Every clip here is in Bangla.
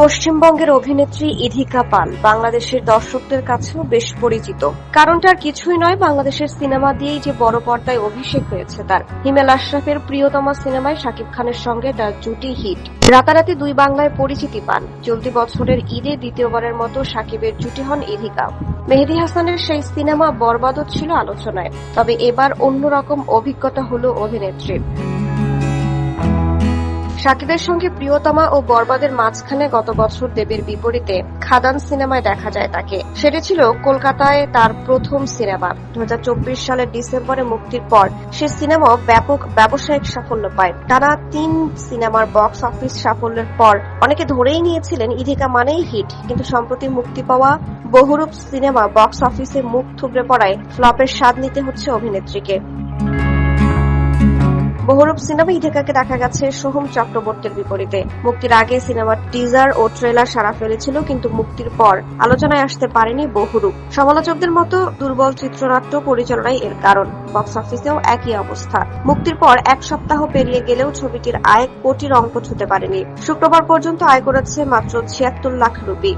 পশ্চিমবঙ্গের অভিনেত্রী ইধিকা পাল বাংলাদেশের দর্শকদের কাছেও বেশ পরিচিত। কারণটা আর কিছুই নয়, বাংলাদেশের সিনেমা দিয়েই যে বড় পর্দায় অভিষেক হয়েছে তার। হিমেল আশরাফের প্রিয়তমা সিনেমায় শাকিব খানের সঙ্গে তার জুটি হিট। রাতারাতি দুই বাংলায় পরিচিতি পান। চলতি বছরের ঈদে দ্বিতীয়বারের মতো শাকিবের জুটি হন ইধিকা। মেহেদি হাসানের সেই সিনেমা বরবাদত ছিল আলোচনায়, তবে এবার অন্যরকম অভিজ্ঞতা হলো অভিনেত্রীর। শাকিবের সঙ্গে প্রিয়তমা ও বরবাদের মাঝখানে গত বছর দেবের বিপরীতে খাদান সিনেমায় দেখা যায় তাকে। সেটি ছিল কলকাতায় তার প্রথম সিনেমা। দু হাজার চব্বিশ সালের ডিসেম্বরে মুক্তির পর সে সিনেমা ব্যাপক ব্যবসায়িক সাফল্য পায়। টানা তিন সিনেমার বক্স অফিস সাফল্যের পর অনেকে ধরেই নিয়েছিলেন ইধিকা মানেই হিট, কিন্তু সম্প্রতি মুক্তি পাওয়া বহুরূপ সিনেমা বক্স অফিসে মুখ থুবড়ে পড়ায় ফ্লপের স্বাদ নিতে হচ্ছে অভিনেত্রীকে। বহুরূপ সিনেমা ইধিকাকে দেখা গেছে সোহম চক্রবর্তীর বিপরীতে। মুক্তির আগে সিনেমার টিজার ও ট্রেলার সারা ফেলেছিল, কিন্তু মুক্তির পর আলোচনায় আসতে পারেনি বহুরূপ। সমালোচকদের মতো দুর্বল চিত্রনাট্য পরিচালনাই এর কারণ। বক্স অফিসেও একই অবস্থা। মুক্তির পর এক সপ্তাহ পেরিয়ে গেলেও ছবিটির আয় কোটির অঙ্ক ছুতে পারেনি। শুক্রবার পর্যন্ত আয় করেছে মাত্র ছিয়াত্তর লাখ রুপি।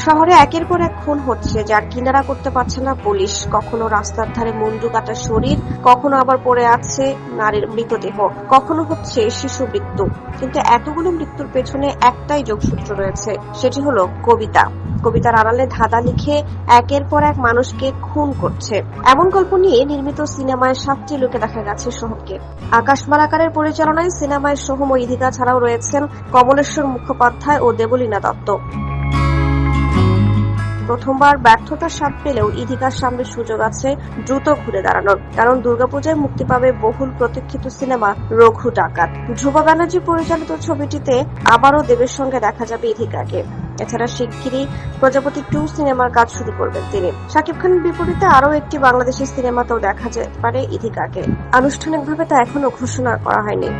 শহরে একের পর এক খুন হচ্ছে, যার কিনারা করতে পারছে না পুলিশ। কখনো রাস্তার ধারে মুন্ডু কাটা শরীর, কখনো আবার পড়ে আছে নারীর মৃতদেহ। কখনো হচ্ছে শিশু মৃত্যু। কিন্তু এতগুলো মৃত্যুর পেছনে একটাই যোগসূত্র রয়েছে, সেটি হলো কবিতা। কবিতার আড়ালে ধাঁধা লিখে একের পর এক মানুষকে খুন করছে। এমন গল্প নিয়ে নির্মিত সিনেমায় সাতটি লোকে দেখা গেছে সোহমকে। আকাশ মালাকারের পরিচালনায় সিনেমায় সোহম ও ইধিকা ছাড়াও রয়েছেন কমলেশ্বর মুখোপাধ্যায় ও দেবলীনা দত্ত। প্রথমবার ব্যর্থতার স্বাদ পেলেও ইধিকার সামনে সুযোগ আছে দ্রুত ঘুরে দাঁড়ানোর। কারণ দুর্গাপূজায় মুক্তি পাবে বহুল প্রতীক্ষিত সিনেমা রঘু ডাকাত। ধ্রুব ব্যানার্জি পরিচালিত ছবিটিতে আবারও দেবের সঙ্গে দেখা যাবে ইধিকাকে। এছাড়া শিগগিরই প্রজাপতি টু সিনেমার কাজ শুরু করবেন তিনি। শাকিব খানের বিপরীতে আরও একটি বাংলাদেশের সিনেমাতেও দেখা যেতে পারে ইধিকাকে। আনুষ্ঠানিকভাবে তা এখনও ঘোষণা করা হয়নি।